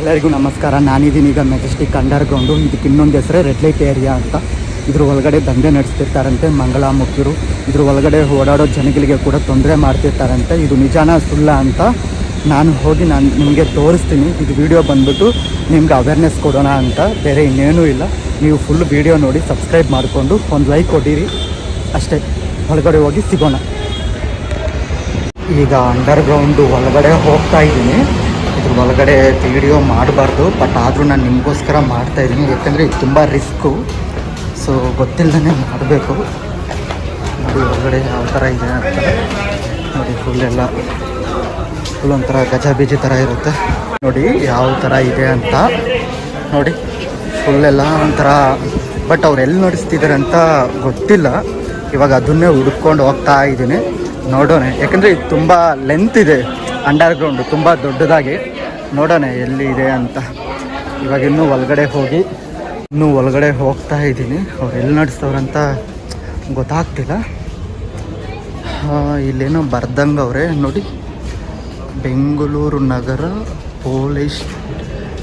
ಎಲ್ಲರಿಗೂ ನಮಸ್ಕಾರ. ನಾನಿದ್ದೀನಿ ಈಗ ಮೆಜೆಸ್ಟಿಕ್ ಅಂಡರ್ ಗ್ರೌಂಡು ಇದಕ್ಕೆ ಇನ್ನೊಂದು ಹೆಸರೇ ರೆಡ್ ಲೈಟ್ ಏರಿಯಾ ಅಂತ. ಇದ್ರ ಒಳಗಡೆ ದಂಧೆ ನಡೆಸ್ತಿರ್ತಾರಂತೆ ಮಂಗಳಾಮುಖಿರು ಇದ್ರ ಒಳಗಡೆ ಓಡಾಡೋ ಜನಗಳಿಗೆ ಕೂಡ ತೊಂದರೆ ಮಾಡ್ತಿರ್ತಾರಂತೆ. ಇದು ನಿಜಾನ ಸುಳ್ಳ ಅಂತ ನಾನು ಹೋಗಿ ನಾನು ನಿಮಗೆ ತೋರಿಸ್ತೀನಿ. ಇದು ವಿಡಿಯೋ ಬಂದ್ಬಿಟ್ಟು ನಿಮ್ಗೆ ಅವೇರ್ನೆಸ್ ಕೊಡೋಣ ಅಂತ. ಬೇರೆ ಇನ್ನೇನೂ ಇಲ್ಲ. ನೀವು ಫುಲ್ ವಿಡಿಯೋ ನೋಡಿ ಸಬ್ಸ್ಕ್ರೈಬ್ ಮಾಡಿಕೊಂಡು, ಒಂದು ಲೈಕ್ ಕೊಡಿರಿ ಅಷ್ಟೇ. ಒಳಗಡೆ ಹೋಗಿ ಸಿಗೋಣ. ಈಗ ಅಂಡರ್ ಗ್ರೌಂಡು ಒಳಗಡೆ ಹೋಗ್ತಾ ಇದ್ದೀನಿ. ಇದ್ರ ಒಳಗಡೆ ವಿಡಿಯೋ ಮಾಡಬಾರ್ದು ಬಟ್ ಆದರೂ ನಾನು ನಿಮಗೋಸ್ಕರ ಮಾಡ್ತಾ ಇದ್ದೀನಿ. ಯಾಕಂದರೆ ಇದು ತುಂಬ ರಿಸ್ಕು ಸೊ ಗೊತ್ತಿಲ್ಲದೇ ಮಾಡಬೇಕು. ನೋಡಿ ಒಳಗಡೆ ಯಾವ ಥರ ಇದೆ ಅಂತ. ನೋಡಿ ಫುಲ್ಲೆಲ್ಲ ಫುಲ್ ಒಂಥರ ಗಜ ಬೀಜಿ ಥರ ಇರುತ್ತೆ. ನೋಡಿ ಯಾವ ಥರ ಇದೆ ಅಂತ. ನೋಡಿ ಫುಲ್ ಎಲ್ಲ ಒಂಥರ ಬಟ್ ಅವ್ರು ಎಲ್ಲಿ ನಡೆಸ್ತಿದ್ದಾರೆ ಅಂತ ಗೊತ್ತಿಲ್ಲ. ಇವಾಗ ಅದನ್ನೇ ಹುಡ್ಕೊಂಡು ಹೋಗ್ತಾ ಇದ್ದೀನಿ. ನೋಡೋಣ. ಯಾಕಂದರೆ ಇದು ತುಂಬ ಲೆಂತ್ ಇದೆ ಅಂಡರ್ ಗ್ರೌಂಡು ತುಂಬ ದೊಡ್ಡದಾಗಿ. ನೋಡೋಣ ಎಲ್ಲಿ ಇದೆ ಅಂತ. ಇವಾಗ ಇನ್ನೂ ಒಳಗಡೆ ಹೋಗಿ, ಇನ್ನೂ ಒಳಗಡೆ ಹೋಗ್ತಾ ಇದ್ದೀನಿ. ಅವ್ರು ಎಲ್ಲಿ ನಡೆಸ್ತವ್ರಂತ ಗೊತ್ತಾಗ್ತಿಲ್ಲ. ಇಲ್ಲೇನೋ ಬರ್ದಂಗೆ ಅವರೇ ನೋಡಿ, ಬೆಂಗಳೂರು ನಗರ, ಪೊಲೀಸ್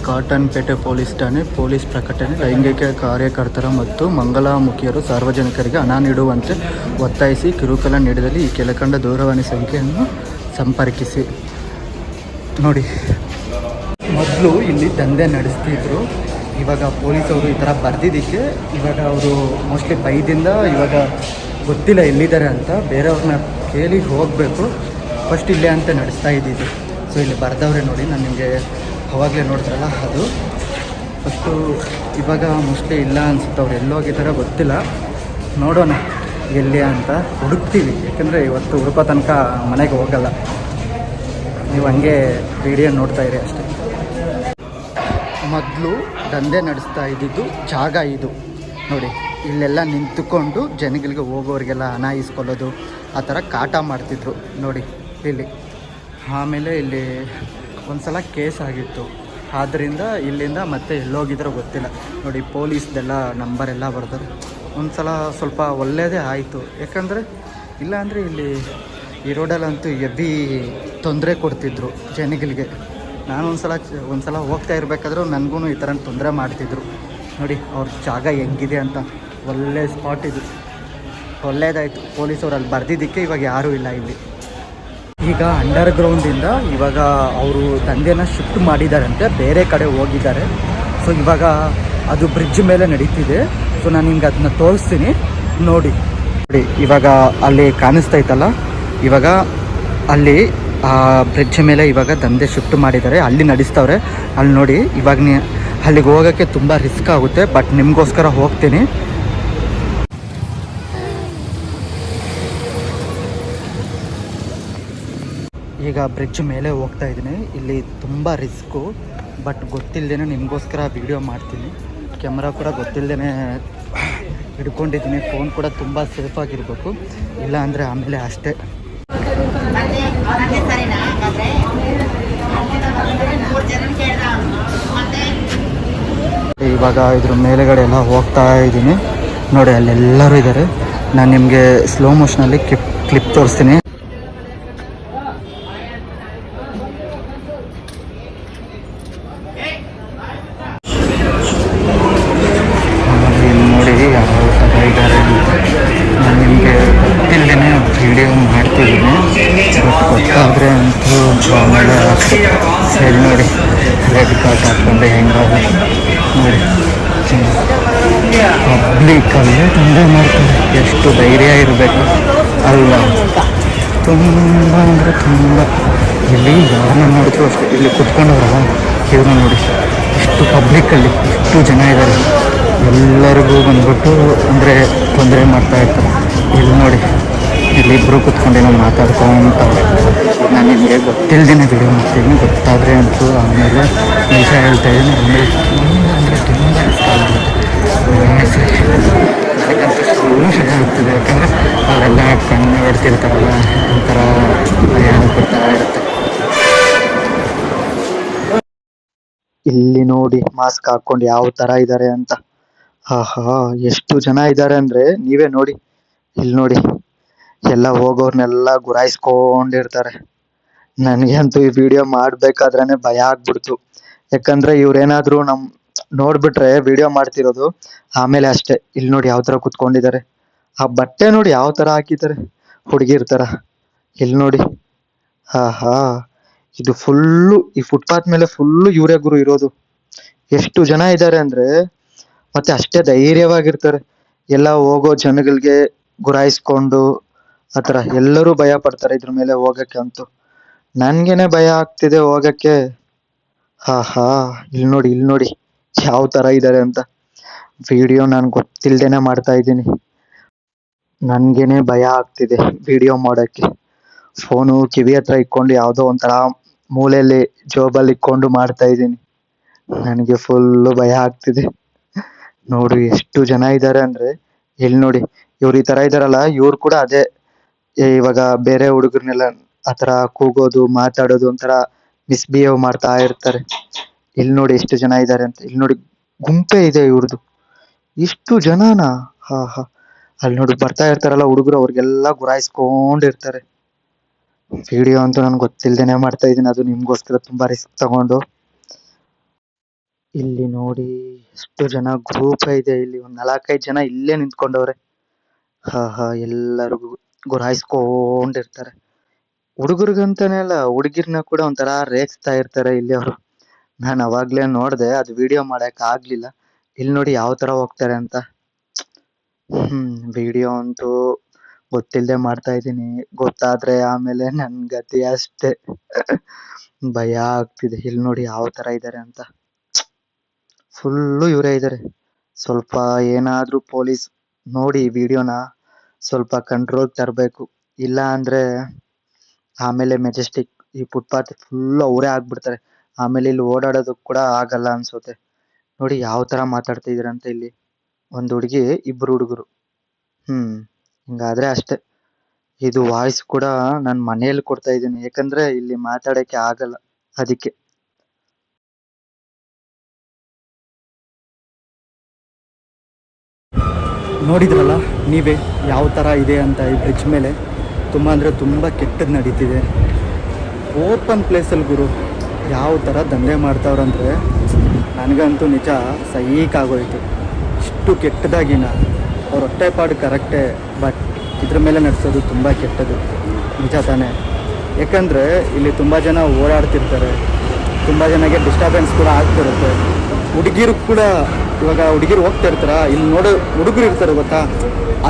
ಕಾಟನ್ಪೇಟೆ ಪೊಲೀಸ್ ಠಾಣೆ ಪೊಲೀಸ್ ಪ್ರಕಟಣೆ, ಲೈಂಗಿಕ ಕಾರ್ಯಕರ್ತರ ಮತ್ತು ಮಂಗಲಾಮುಖಿಯರು ಸಾರ್ವಜನಿಕರಿಗೆ ಹಣ ನೀಡುವಂತೆ ಒತ್ತಾಯಿಸಿ ಕಿರುಕುಲ ನೀಡಿದಲ್ಲಿ ಈ ಕೆಳಕಂಡ ದೂರವಾಣಿ ಸಂಖ್ಯೆಯನ್ನು ಸಂಪರ್ಕಿಸಿ. ನೋಡಿ. ಮೊದಲು ಇಲ್ಲಿ ದಂಧೆ ನಡೆಸ್ತಿದ್ರು. ಇವಾಗ ಪೊಲೀಸವರು ಈ ಥರ ಬರೆದಿದ್ದಕ್ಕೆ ಇವಾಗ ಅವರು ಮೋಸ್ಟ್ಲಿ ಬೈದಿಂದ ಇವಾಗ ಗೊತ್ತಿಲ್ಲ ಎಲ್ಲಿದ್ದಾರೆ ಅಂತ. ಬೇರೆಯವ್ರನ್ನ ಕೇಳಿ ಹೋಗಬೇಕು. ಫಸ್ಟ್ ಇಲ್ಲೇ ಅಂತ ನಡೆಸ್ತಾ ಇದ್ದಿದ್ದು ಸೊ ಇಲ್ಲಿ ಬರೆದವ್ರೆ ನೋಡಿ, ನಾನು ನಿಮಗೆ ಅವಾಗಲೇ ನೋಡಿದ್ರಲ್ಲ ಅದು. ಫಸ್ಟು ಇವಾಗ ಮೋಸ್ಟ್ಲಿ ಇಲ್ಲ ಅನಿಸುತ್ತೆ. ಅವ್ರು ಎಲ್ಲೋಗಿದ್ದಾರೆ ಗೊತ್ತಿಲ್ಲ. ನೋಡೋಣ ಎಲ್ಲಿ ಅಂತ ಹುಡುಕ್ತೀವಿ. ಯಾಕಂದರೆ ಇವತ್ತು ಹುಡುಕೋ ತನಕ ಮನೆಗೆ ಹೋಗಲ್ಲ. ನೀವು ಹಂಗೆ ವಿಡಿಯೋ ನೋಡ್ತಾ ಇರಿ ಅಷ್ಟೇ. ಮೊದಲು ದಂಧೆ ನಡೆಸ್ತಾ ಇದ್ದಿದ್ದು ಜಾಗ ಇದು. ನೋಡಿ, ಇಲ್ಲೆಲ್ಲ ನಿಂತುಕೊಂಡು ಜನಗಳಿಗೆ ಹೋಗೋರಿಗೆಲ್ಲ ಹಣ ಇಸ್ಕೊಳ್ಳೋದು ಆ ಥರ ಕಾಟ ಮಾಡ್ತಿದ್ರು. ನೋಡಿ, ಇಲ್ಲಿ. ಆಮೇಲೆ ಇಲ್ಲಿ ಒಂದು ಸಲ ಕೇಸ್ ಆಗಿತ್ತು. ಆದ್ದರಿಂದ ಇಲ್ಲಿಂದ ಮತ್ತೆ ಎಲ್ಲೋಗಿದ್ರೋ ಗೊತ್ತಿಲ್ಲ. ನೋಡಿ, ಪೊಲೀಸ್ದೆಲ್ಲ ನಂಬರ್ ಎಲ್ಲ ಬರ್ತಾರೆ ಒಂದು ಸಲ ಸ್ವಲ್ಪ ಒಳ್ಳೆಯದೇ ಆಯಿತು. ಯಾಕಂದರೆ ಇಲ್ಲ ಅಂದರೆ ಇಲ್ಲಿ ಈ ರೋಡಲ್ಲಂತೂ ಎಬ್ಬಿ ತೊಂದರೆ ಕೊಡ್ತಿದ್ರು ಜನಗಳಿಗೆ. ನಾನು ಒಂದು ಸಲ ಸಲ ಹೋಗ್ತಾ ಇರಬೇಕಾದ್ರೂ ನನಗೂ ಈ ಥರ ತೊಂದರೆ ಮಾಡ್ತಿದ್ರು. ನೋಡಿ, ಅವ್ರ ಜಾಗ ಹೆಂಗಿದೆ ಅಂತ. ಒಳ್ಳೆ ಸ್ಪಾಟ್ ಇದು. ಒಳ್ಳೇದಾಯಿತು. ಪೊಲೀಸವ್ರು ಅಲ್ಲಿ ಬರ್ದಿದ್ದಕ್ಕೆ ಇವಾಗ ಯಾರೂ ಇಲ್ಲ ಇಲ್ಲಿ. ಈಗ ಅಂಡರ್ ಗ್ರೌಂಡಿಂದ ಇವಾಗ ಅವರು ದಂಧೆನ ಶಿಫ್ಟ್ ಮಾಡಿದಾರಂತೆ, ಬೇರೆ ಕಡೆ ಹೋಗಿದ್ದಾರೆ. ಸೊ ಇವಾಗ ಅದು ಬ್ರಿಡ್ಜ್ ಮೇಲೆ ನಡೀತಿದೆ. ಸೊ ನಾನು ನಿಮ್ಗೆ ಅದನ್ನ ತೋರಿಸ್ತೀನಿ. ನೋಡಿ. ನೋಡಿ, ಇವಾಗ ಅಲ್ಲಿ ಕಾಣಿಸ್ತಾ ಇತ್ತಲ್ಲ? ಇವಾಗ ಅಲ್ಲಿ, ಆ ಬ್ರಿಡ್ಜ್ ಮೇಲೆ ಇವಾಗ ದಂಧೆ ಶಿಫ್ಟ್ ಮಾಡಿದ್ದಾರೆ. ಅಲ್ಲಿ ನಡೆಸ್ತವ್ರೆ. ಅಲ್ಲಿ ನೋಡಿ, ಇವಾಗ ಅಲ್ಲಿಗೆ ಹೋಗೋಕ್ಕೆ ತುಂಬ ರಿಸ್ಕ್ ಆಗುತ್ತೆ ಬಟ್ ನಿಮಗೋಸ್ಕರ ಹೋಗ್ತೀನಿ. ಈಗ ಬ್ರಿಡ್ಜ್ ಮೇಲೆ ಹೋಗ್ತಾ ಇದ್ದೀನಿ. ಇಲ್ಲಿ ತುಂಬ ರಿಸ್ಕು ಬಟ್ ಗೊತ್ತಿಲ್ಲದೇ ನಿಮಗೋಸ್ಕರ ವೀಡಿಯೋ ಮಾಡ್ತೀನಿ. ಕ್ಯಾಮ್ರಾ ಕೂಡ ಗೊತ್ತಿಲ್ಲದೇ ಹಿಡ್ಕೊಂಡಿದ್ದೀನಿ. ಫೋನ್ ಕೂಡ ತುಂಬ ಸೇಫಾಗಿರಬೇಕು ಇಲ್ಲ ಅಂದರೆ ಆಮೇಲೆ ಅಷ್ಟೇ. ಇವಾಗ ಇದ್ರ ಮೇಲೆಗಡೆ ಎಲ್ಲ ಹೋಗ್ತಾ ಇದ್ದೀನಿ. ನೋಡಿ ಅಲ್ಲೆಲ್ಲರೂ ಇದ್ದಾರೆ ನಾನು ನಿಮಗೆ ಸ್ಲೋ ಮೋಷನಲ್ಲಿ ಕ್ಲಿಪ್ ಕ್ಲಿಪ್ ತೋರಿಸ್ತೀನಿ. ಸರಿ ನೋಡಿ. ರೆಡ್ ಕಾರ್ಟ್ ಹಾಕ್ಕೊಂಡು ಹೆಂಗಾಗ ನೋಡಿ. ಪಬ್ಲಿಕ್ಕಲ್ಲೇ ತೊಂದರೆ ಮಾಡ್ತಾರೆ. ಎಷ್ಟು ಧೈರ್ಯ ಇರಬೇಕು. ಅಲ್ಲ. ತುಂಬ ಅಂದರೆ ತುಂಬ. ಇಲ್ಲಿ ಯಾರನ್ನ ನೋಡಿದ್ರು ಅಷ್ಟೇ. ಇಲ್ಲಿ ಕುತ್ಕೊಂಡವ್ರಲ್ಲ ಇವ್ರನ್ನ ನೋಡಿ. ಇಷ್ಟು ಪಬ್ಲಿಕ್ಕಲ್ಲಿ ಇಷ್ಟು ಜನ ಇದ್ದಾರೆ ಎಲ್ಲರಿಗೂ ಬಂದ್ಬಿಟ್ಟು ಅಂದರೆ ತೊಂದರೆ ಮಾಡ್ತಾ ಇರ್ತಾರೆ. ಇಲ್ಲಿ ನೋಡಿ. ಇಲ್ಲಿಬ್ಬರು ಕುತ್ಕೊಂಡೇನೋ ಮಾತಾಡ್ಕೊಂತವ್ರೆ ನಾನು ನಿಮಗೆ ಗೊತ್ತಿಲ್ಲದೇನೆ ವಿಡಿಯೋ ಮಾಡ್ತೀನಿ. ಗೊತ್ತಾದರೆ ಅಂತೂ ಆಮೇಲೆ ನಿಜ ಹೇಳ್ತಾ ಇದ್ದೀನಿ. ಅಂದರೆ ಅಂದರೆ ಇಷ್ಟ ಆಗ್ತದೆ. ಯಾಕಂದರೆ ಅವರೆಲ್ಲ ಕಣ್ಣು ಹೊಡ್ತಿರ್ತಾರಲ್ಲ, ಒಂಥರ ಇಲ್ಲಿ ನೋಡಿ ಮಾಸ್ಕ್ ಹಾಕೊಂಡು ಯಾವ ತರ ಇದ್ದಾರೆ ಅಂತ. ಆಹಾ, ಎಷ್ಟು ಜನ ಇದ್ದಾರೆ ಅಂದ್ರೆ ನೀವೇ ನೋಡಿ. ಇಲ್ಲಿ ನೋಡಿ. ಎಲ್ಲ ಹೋಗೋರ್ನೆಲ್ಲ ಗುರಾಯಿಸ್ಕೊಂಡಿರ್ತಾರೆ. ನನಗಂತೂ ಈ ವಿಡಿಯೋ ಮಾಡ್ಬೇಕಾದ್ರೇನೆ ಭಯ ಆಗ್ಬಿಡ್ತು. ಯಾಕಂದ್ರೆ ಇವ್ರೇನಾದ್ರೂ ನಮ್ ನೋಡ್ಬಿಟ್ರೆ ವಿಡಿಯೋ ಮಾಡ್ತಿರೋದು ಆಮೇಲೆ ಅಷ್ಟೇ. ಇಲ್ಲಿ ನೋಡಿ ಯಾವ ತರ ಕುತ್ಕೊಂಡಿದ್ದಾರೆ. ಆ ಬಟ್ಟೆ ನೋಡಿ ಯಾವ ತರ ಹಾಕಿದ್ದಾರೆ. ಹುಡುಗಿರ್ ತರ ಇಲ್ಲಿ ನೋಡಿ. ಹಾ ಹಾ ಇದು ಫುಲ್ಲು, ಈ ಫುಟ್ಪಾತ್ ಮೇಲೆ ಫುಲ್ಲು ಇವರೇ ಗುರು ಇರೋದು. ಎಷ್ಟು ಜನ ಇದ್ದಾರೆ ಅಂದ್ರೆ ಮತ್ತೆ ಅಷ್ಟೇ ಧೈರ್ಯವಾಗಿರ್ತಾರೆ. ಎಲ್ಲ ಹೋಗೋ ಜನಗಳಿಗೆ ಗುರಾಯಿಸ್ಕೊಂಡು ಆತರ ಎಲ್ಲರೂ ಭಯ ಪಡ್ತಾರೆ ಇದ್ರ ಮೇಲೆ ಹೋಗಕ್ಕೆ ಅಂತೂ. ನನ್ಗೇನೆ ಭಯ ಆಗ್ತಿದೆ ಹೋಗಕ್ಕೆ. ಹಾ ಹಾ ಇಲ್ಲಿ ನೋಡಿ ಇಲ್ಲಿ ನೋಡಿ, ಯಾವ ತರ ಇದ್ದಾರೆ ಅಂತ. ವಿಡಿಯೋ ನಾನು ಗೊತ್ತಿಲ್ದೇನೆ ಮಾಡ್ತಾ ಇದ್ದೀನಿ. ನನ್ಗೇನೆ ಭಯ ಆಗ್ತಿದೆ ವಿಡಿಯೋ ಮಾಡೋಕ್ಕೆ. ಫೋನು ಕಿವಿ ಹತ್ರ ಇಟ್ಕೊಂಡು ಯಾವುದೋ ಒಂಥರ ಮೂಲೆಯಲ್ಲಿ ಜೋಬಲ್ಲಿ ಇಕ್ಕೊಂಡು ಮಾಡ್ತಾ ಇದ್ದೀನಿ. ನನಗೆ ಫುಲ್ಲು ಭಯ ಆಗ್ತಿದೆ. ನೋಡಿ, ಎಷ್ಟು ಜನ ಇದ್ದಾರೆ ಅಂದ್ರೆ ಇಲ್ಲಿ ನೋಡಿ, ಇವ್ರು ಈ ತರ ಇದಾರಲ್ಲ, ಇವ್ರು ಕೂಡ ಅದೇ ಇವಾಗ ಬೇರೆ ಹುಡುಗರ್ನೆಲ್ಲ ಆತರ ಕೂಗೋದು, ಮಾತಾಡೋದು ಒಂಥರ ಮಿಸ್ಬಿಹೇವ್ ಮಾಡ್ತಾ ಇರ್ತಾರೆ. ಇಲ್ಲಿ ನೋಡಿ ಎಷ್ಟು ಜನ ಇದ್ದಾರೆ ಅಂತ. ಇಲ್ಲಿ ನೋಡಿ ಗುಂಪೆ ಇದೆ ಇವ್ರದ್ದು ಇಷ್ಟು ಜನನಾ? ಹಾ ಹಾ. ಅಲ್ಲಿ ನೋಡಿ ಬರ್ತಾ ಇರ್ತಾರಲ್ಲ ಹುಡುಗರು, ಅವ್ರಿಗೆಲ್ಲ ಗುರಾಯಿಸ್ಕೊಂಡಿರ್ತಾರೆ. ವಿಡಿಯೋ ಅಂತೂ ನನ್ಗೆ ಗೊತ್ತಿಲ್ದೇನೆ ಮಾಡ್ತಾ ಇದ್ದೀನಿ. ಅದು ನಿಮ್ಗೋಸ್ಕರ ತುಂಬಾ ರಿಸ್ಕ್ ತಗೊಂಡು. ಇಲ್ಲಿ ನೋಡಿ ಎಷ್ಟು ಜನ ಗ್ರೂಪ್ ಇದೆ. ಇಲ್ಲಿ ಒಂದ್ ನಾಲ್ಕೈದು ಜನ ಇಲ್ಲೇ ನಿಂತ್ಕೊಂಡವ್ರೆ. ಹಾ ಹಾ. ಎಲ್ಲರಿಗೂ ಗುರಾಯಿಸ್ಕೊಂಡಿರ್ತಾರೆ ಹುಡುಗರಿಗಂತಾನೆ ಅಲ್ಲ ಹುಡುಗಿರ್ನ ಕೂಡ ಒಂಥರ ರೇಗಿಸ್ತಾ ಇರ್ತಾರೆ ಇಲ್ಲಿ ಅವರು ನಾನು ಅವಾಗ್ಲೇ ನೋಡಿದೆ, ಅದು ವಿಡಿಯೋ ಮಾಡಕ್ ಆಗ್ಲಿಲ್ಲ. ಇಲ್ಲಿ ನೋಡಿ ಯಾವ ತರ ಹೋಗ್ತಾರೆ ಅಂತ. ವಿಡಿಯೋ ಅಂತೂ ಗೊತ್ತಿಲ್ಲದೆ ಮಾಡ್ತಾ ಇದ್ದೀನಿ. ಗೊತ್ತಾದ್ರೆ ಆಮೇಲೆ ನನ್ ಗತಿ ಅಷ್ಟೇ. ಭಯ ಆಗ್ತಿದೆ. ಇಲ್ಲಿ ನೋಡಿ ಯಾವ ತರ ಇದ್ದಾರೆ ಅಂತ. ಫುಲ್ಲು ಇವರೇ ಇದ್ದಾರೆ ಸ್ವಲ್ಪ ಏನಾದರೂ ಪೊಲೀಸ್ ನೋಡಿ ವಿಡಿಯೋನ ಸ್ವಲ್ಪ ಕಂಟ್ರೋಲ್ ತರಬೇಕು. ಇಲ್ಲ ಅಂದ್ರೆ ಆಮೇಲೆ ಮೆಜೆಸ್ಟಿಕ್ ಈ ಫುಟ್ಪಾತ್ ಫುಲ್ ಅವರೇ ಆಗ್ಬಿಡ್ತಾರೆ. ಆಮೇಲೆ ಇಲ್ಲಿ ಓಡಾಡೋದಕ್ ಕೂಡ ಆಗಲ್ಲ ಅನ್ಸುತ್ತೆ. ನೋಡಿ ಯಾವ ತರ ಮಾತಾಡ್ತಾ ಅಂತ ಇಲ್ಲಿ. ಒಂದು ಹುಡುಗಿ ಇಬ್ಬರು ಹುಡುಗರು. ಹ್ಮ್, ಹಿಂಗಾದ್ರೆ ಅಷ್ಟೇ. ಇದು ವಾಯ್ಸ್ ಕೂಡ ನಾನು ಮನೆಯಲ್ಲಿ ಕೊಡ್ತಾ ಇದ್ದೀನಿ. ಯಾಕಂದ್ರೆ ಇಲ್ಲಿ ಮಾತಾಡಕ್ಕೆ ಆಗಲ್ಲ. ಅದಕ್ಕೆ. ನೋಡಿದ್ರಲ್ಲ, ನೀವೇ ಯಾವ ಥರ ಇದೆ ಅಂತ ಈ ಬ್ರಿಡ್ಜ್ ಮೇಲೆ, ತುಂಬ ಅಂದರೆ ತುಂಬ ಕೆಟ್ಟದ್ದು ನಡೀತಿದೆ. ಓಪನ್ ಪ್ಲೇಸಲ್ಲಿ ಗುರು, ಯಾವ ಥರ ದಂಧೆ ಮಾಡ್ತಾವ್ರಂದರೆ ನನಗಂತೂ ನಿಜ ಸೈಕ್ ಆಗೋಯ್ತು ಇಷ್ಟು ಕೆಟ್ಟದಾಗಿನ, ಅವ್ರ ಹೊಟ್ಟೆಪಾಡು ಕರೆಕ್ಟೇ, ಬಟ್ ಇದ್ರ ಮೇಲೆ ನಡೆಸೋದು ತುಂಬ ಕೆಟ್ಟದು. ನಿಜ ತಾನೇ. ಯಾಕಂದರೆ ಇಲ್ಲಿ ತುಂಬ ಜನ ಓಡಾಡ್ತಿರ್ತಾರೆ. ತುಂಬ ಜನಕ್ಕೆ ಡಿಸ್ಟರ್ಬೆನ್ಸ್ ಕೂಡ ಆಗ್ತಿರುತ್ತೆ. ಹುಡುಗಿರು ಕೂಡ ಇವಾಗ ಹುಡುಗಿರು ಹೋಗ್ತಾ ಇರ್ತಾರ? ಇಲ್ಲಿ ನೋಡೋ, ಹುಡುಗರು ಇರ್ತಾರೆ ಗೊತ್ತಾ?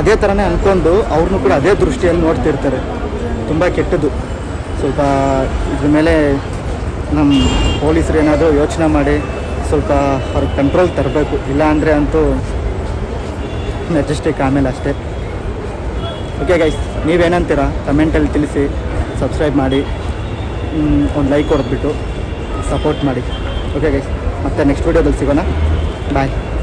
ಅದೇ ಥರನೇ ಅನ್ಕೊಂಡು ಅವ್ರನ್ನೂ ಕೂಡ ಅದೇ ದೃಷ್ಟಿಯಲ್ಲಿ ನೋಡ್ತಿರ್ತಾರೆ ತುಂಬ ಕೆಟ್ಟದ್ದು. ಸ್ವಲ್ಪ ಇದ್ರ ಮೇಲೆ ನಮ್ಮ ಪೊಲೀಸರು ಏನಾದರೂ ಯೋಚನೆ ಮಾಡಿ ಸ್ವಲ್ಪ ಅವ್ರಿಗೆ ಕಂಟ್ರೋಲ್ ತರಬೇಕು. ಇಲ್ಲ ಅಂದರೆ ಅಂತೂ ಮೆಜೆಸ್ಟಿಕ್ ಆಮೇಲೆ ಅಷ್ಟೇ. ಓಕೆ ಗೈಸ್ ನೀವೇನಂತೀರಾ? ಕಮೆಂಟಲ್ಲಿ ತಿಳಿಸಿ ಸಬ್ಸ್ಕ್ರೈಬ್ ಮಾಡಿ ಒಂದು ಲೈಕ್ ಹೊಡೆದ್ಬಿಟ್ಟು ಸಪೋರ್ಟ್ ಮಾಡಿ. ಓಕೆ ಗೈಸ್ ಮತ್ತೆ ನೆಕ್ಸ್ಟ್ ವೀಡಿಯೋದಲ್ಲಿ ಸಿಗೋಣ. 拜。